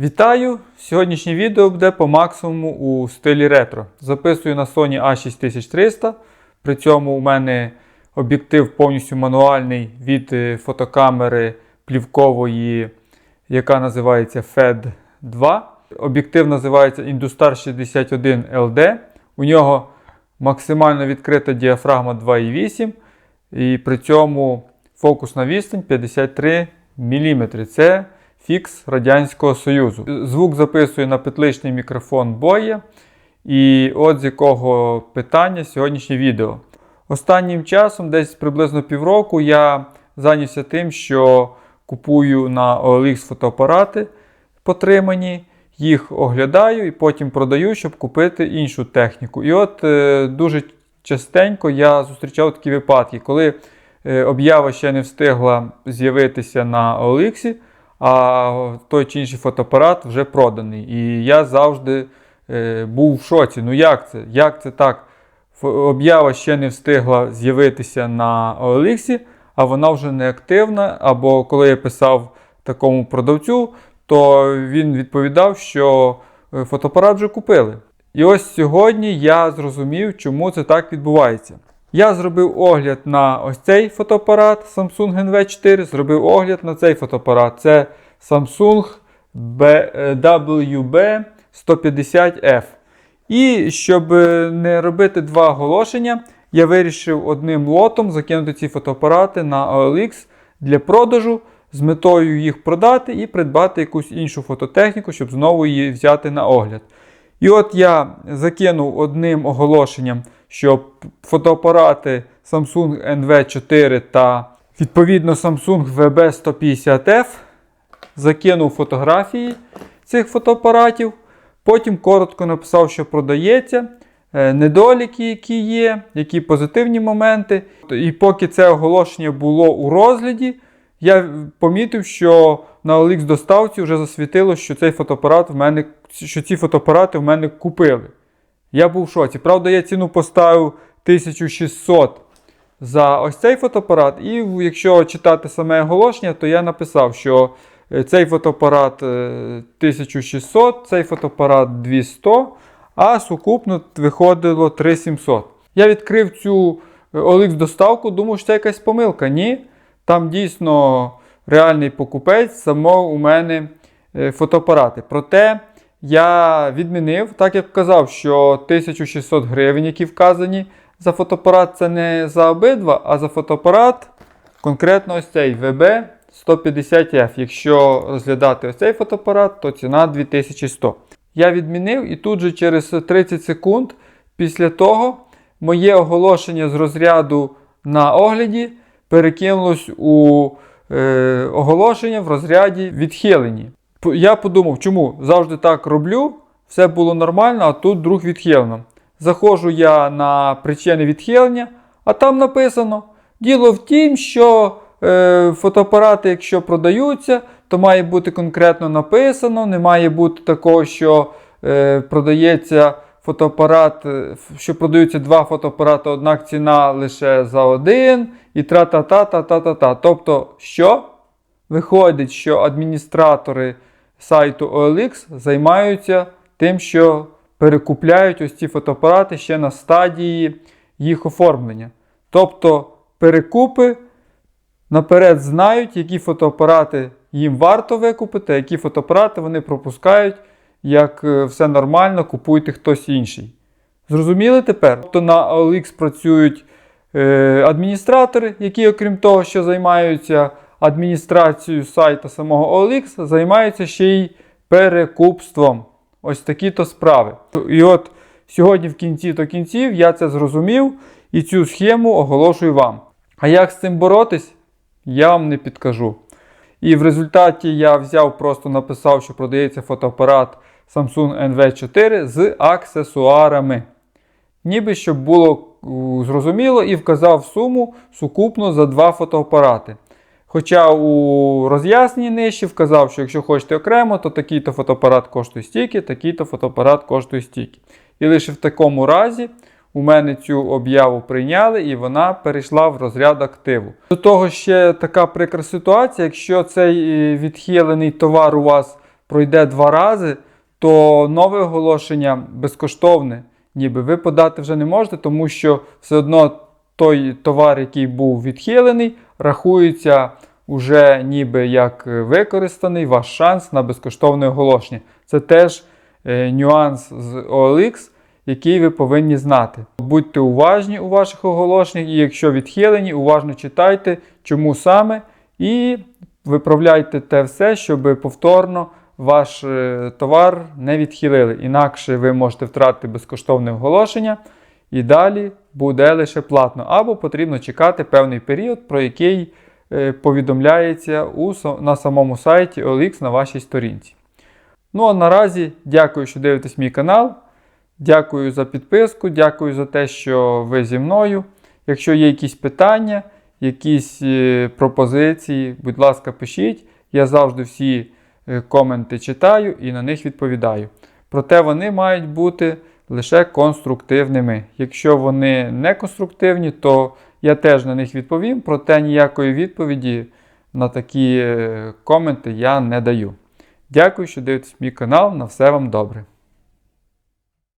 Вітаю! Сьогоднішнє відео буде по максимуму у стилі ретро. Записую на Sony A6300. При цьому у мене об'єктив повністю мануальний від е, фотокамери плівкової, яка називається FED 2. Об'єктив називається Industar 61 LD. У нього максимально відкрита діафрагма 2,8 і при цьому фокусна відстань 53 мм. Це фікс Радянського Союзу. Звук записує на петличний мікрофон Boya. І от з якого питання сьогоднішнє відео. Останнім часом, десь приблизно півроку, я зайнявся тим, що купую на OLX фотоапарати потримані, їх оглядаю і потім продаю, щоб купити іншу техніку. І от е, дуже частенько я зустрічав такі випадки, коли е, об'ява ще не встигла з'явитися на OLX, а той чи інший фотоапарат вже проданий. І я завжди е, був в шоці. Ну як це? Як це так? Об'ява ще не встигла з'явитися на OLX, а вона вже не активна. Або коли я писав такому продавцю, то він відповідав, що е, фотоапарат вже купили. І ось сьогодні я зрозумів, чому це так відбувається. Я зробив огляд на ось цей фотоапарат Samsung NV4, зробив огляд на цей фотоапарат. Це Samsung WB 150F. І щоб е, не робити два оголошення, я вирішив одним лотом закинути ці фотоапарати на OLX для продажу з метою їх продати і придбати якусь іншу фототехніку, щоб знову її взяти на огляд. І от я закинув одним оголошенням, що фотоапарати Samsung NV4 та відповідно Samsung VB150F закинув фотографії цих фотоапаратів. Потім коротко написав, що продається, е, недоліки, які є, які позитивні моменти. І поки це оголошення було у розгляді, я помітив, що на OLX доставці вже засвітило, що цей фотоапарат в мене, що ці фотоапарати в мене купили. Я був в шоці. Правда, я ціну поставив 1600 за ось цей фотоапарат. І якщо читати саме оголошення, то я написав, що е, цей фотоапарат е, 1600, цей фотоапарат 200, а сукупно виходило 3700. Я відкрив цю е, OLX доставку, думав, що це якась помилка. Ні. Там дійсно реальний покупець замов у мене е, фотоапарати. Проте я відмінив, так як казав, що 1600 гривень, які вказані за фотоапарат, це не за обидва, а за фотоапарат, конкретно ось цей VB 150F. Якщо розглядати ось цей фотоапарат, то ціна 2100. Я відмінив і тут же через 30 секунд після того моє оголошення з розряду на огляді перекинулось у е, оголошення в розряді відхилені. Я подумав, чому завжди так роблю, все було нормально, а тут друг відхилено. Заходжу я на причини відхилення, а там написано: діло в тім, що е, фотоапарати, якщо продаються, то має бути конкретно написано, не має бути такого, що е, продається фотоапарат, е, що продаються два фотоапарати, однак ціна лише за один, і тра-та-та-та-та-та-та. Тобто, що? Виходить, що адміністратори сайту OLX займаються тим, що перекупляють ось ці фотоапарати ще на стадії їх оформлення. Тобто перекупи наперед знають, які фотоапарати їм варто викупити, а які фотоапарати вони пропускають, як е, все нормально, купуйте хтось інший. Зрозуміли тепер? Тобто на OLX працюють е, адміністратори, які, окрім того, що займаються адміністрацією сайта самого OLX, займаються ще й перекупством. Ось такі то справи. І от сьогодні в кінці то кінців я це зрозумів і цю схему оголошую вам. А як з цим боротись, я вам не підкажу. І в результаті я взяв, просто написав, що продається фотоапарат Samsung NV4 з аксесуарами. Ніби щоб було зрозуміло, і вказав суму сукупно за два фотоапарати. Хоча у роз'ясненні нижче вказав, що якщо хочете окремо, то такий-то фотоапарат коштує стільки, такий-то фотоапарат коштує стільки. І лише в такому разі у мене цю об'яву прийняли і вона перейшла в розряд активу. До того ще така прикра ситуація, якщо цей е, відхилений товар у вас пройде два рази, то нове оголошення безкоштовне, ніби ви подати вже не можете, тому що все одно той товар, який був відхилений, рахується уже ніби як використаний ваш шанс на безкоштовне оголошення. Це теж е, нюанс з OLX, який ви повинні знати. Будьте уважні у ваших оголошеннях, і якщо відхилені, уважно читайте, чому саме, і виправляйте те все, щоб повторно ваш е, товар не відхилили. Інакше ви можете втратити безкоштовне оголошення, і далі буде лише платно. Або потрібно чекати певний період, про який е, повідомляється у, на самому сайті OLX на вашій сторінці. Ну а наразі дякую, що дивитесь мій канал. Дякую за підписку, дякую за те, що ви зі мною. Якщо є якісь питання, якісь е, пропозиції, будь ласка, пишіть. Я завжди всі е, коменти читаю і на них відповідаю. Проте вони мають бути лише конструктивними. Якщо вони не конструктивні, то я теж на них відповім, проте ніякої відповіді на такі е, коменти я не даю. Дякую, що дивитесь мій канал. На все вам добре.